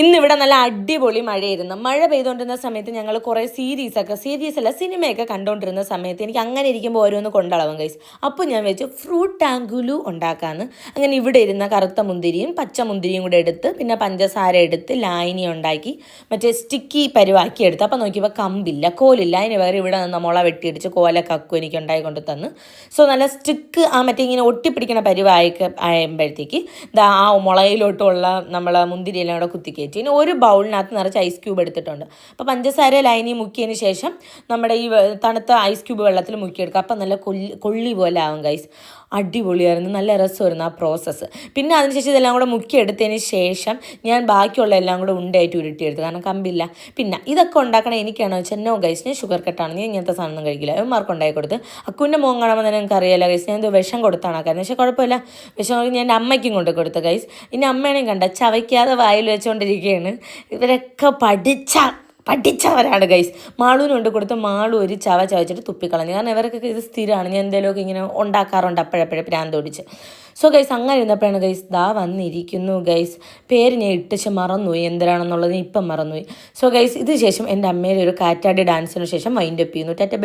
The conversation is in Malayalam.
ഇന്നിവിടെ നല്ല അടിപൊളി മഴയായിരുന്നു. മഴ പെയ്തുകൊണ്ടിരുന്ന സമയത്ത് ഞങ്ങൾ കുറേ സീരീസൊക്കെ സീരീസ് അല്ല സിനിമയൊക്കെ കണ്ടുകൊണ്ടിരുന്ന സമയത്ത് എനിക്ക് അങ്ങനെ ഇരിക്കുമ്പോൾ ഓരോന്ന് കൊണ്ടളവും കൈസ് അപ്പോൾ ഞാൻ വെച്ചു ഫ്രൂട്ട് ആങ്കുലു ഉണ്ടാക്കാമെന്ന് അങ്ങനെ ഇവിടെ ഇരുന്ന കറുത്ത മുന്തിരിയും പച്ച മുന്തിരിയും കൂടെ എടുത്ത് പിന്നെ പഞ്ചസാര എടുത്ത് ലായനി ഉണ്ടാക്കി മറ്റേ സ്റ്റിക്കി പരുവാക്കി എടുത്ത്. അപ്പോൾ നോക്കിയപ്പോൾ കമ്പില്ല കോലില്ല. അതിന് വേറെ ഇവിടെ നിന്ന് മുള വെട്ടിയടിച്ച് കോല കക്കു എനിക്ക് ഉണ്ടായിക്കൊണ്ട് തന്ന്. സോ നല്ല സ്റ്റിക്ക് ആ മറ്റേ ഇങ്ങനെ ഒട്ടിപ്പിടിക്കണ പരുവായി ആയപ്പോഴത്തേക്ക് ആ മുളയിലോട്ടുള്ള നമ്മളെ മുന്തിരിയെല്ലാം കൂടെ കുത്തി കയറ്റി ഇനി ഒരു ബൗളിനകത്ത് നിറച്ച് ഐസ് ക്യൂബ് എടുത്തിട്ടുണ്ട്. അപ്പോൾ പഞ്ചസാര ലൈനി മുക്കിയതിന് ശേഷം നമ്മുടെ ഈ തണുത്ത ഐസ് ക്യൂബ് വെള്ളത്തിൽ മുക്കിയെടുക്കുക. അപ്പം നല്ല കൊല്ലി കൊള്ളി പോലെ ആവും ഗൈസ് അടിപൊളിയായിരുന്നു. നല്ല രസമായിരുന്നു ആ പ്രോസസ്സ് പിന്നെ അതിനുശേഷം ഇതെല്ലാം കൂടെ മുക്കിയെടുത്തതിന് ശേഷം ഞാൻ ബാക്കിയുള്ള എല്ലാം കൂടെ ഉണ്ടായിട്ട് ഉരുട്ടിയെടുത്തു. കാരണം കമ്പില്ല. പിന്നെ ഇതൊക്കെ ഉണ്ടാക്കണം എനിക്കാണോ വെച്ചാൽ നോ ഗൈസ് ഞാൻ ഷുഗർ കട്ടാണ് ഞാൻ ഇങ്ങനത്തെ സാധനം കഴിക്കില്ല. അവന്മാർക്ക് ഉണ്ടാക്കി കൊടുത്ത്. അക്കുവിന്റെ മുഖം കാണുമ്പോൾ തന്നെ എനിക്ക് അറിയാലോ ഗൈസ് ഞാൻ എന്തോ വിഷം കൊടുത്താണ് കാരണം പക്ഷേ കുഴപ്പമില്ല. വിഷം ഞാൻ അമ്മയ്ക്കും കൊണ്ട് കൊടുത്തു ഗൈസ് ഇനി അമ്മയാണെങ്കിൽ കണ്ട ചവയ്ക്കാതെ വായിൽ വെച്ചുകൊണ്ടിരിക്കുകയാണ് ഇവരൊക്കെ പഠിച്ച പഠിച്ചവരാണ് ഗൈസ് മാളൂന് കൊണ്ട് കൊടുത്ത് മാളു ഒരു ചവ ചവച്ചിട്ട് തുപ്പിക്കളഞ്ഞു. കാരണം ഇവർക്കൊക്കെ ഇത് സ്ഥിരമാണ്. ഞാൻ എന്തെങ്കിലുമൊക്കെ ഇങ്ങനെ ഉണ്ടാക്കാറുണ്ട് അപ്പോഴപ്പോഴേ പ്രാന്ത് ഓടിച്ച് സോ ഗൈസ് അങ്ങനെ ഇരുന്നപ്പോഴാണ് ഗൈസ് ദാ വന്നിരിക്കുന്നു ഗൈസ് പേര് ഞാൻ ഇട്ടിച്ച് മറന്നുപോയി. എന്തിനാണെന്നുള്ളത് ഇപ്പം മറന്നുപോയി. സോ ഗൈസ് ഇത് ശേഷം എന്റെ അമ്മയുടെ ഒരു കാറ്റാടി ഡാൻസിന് ശേഷം മൈൻഡ് അപ്പ് ചെയ്യുന്നു.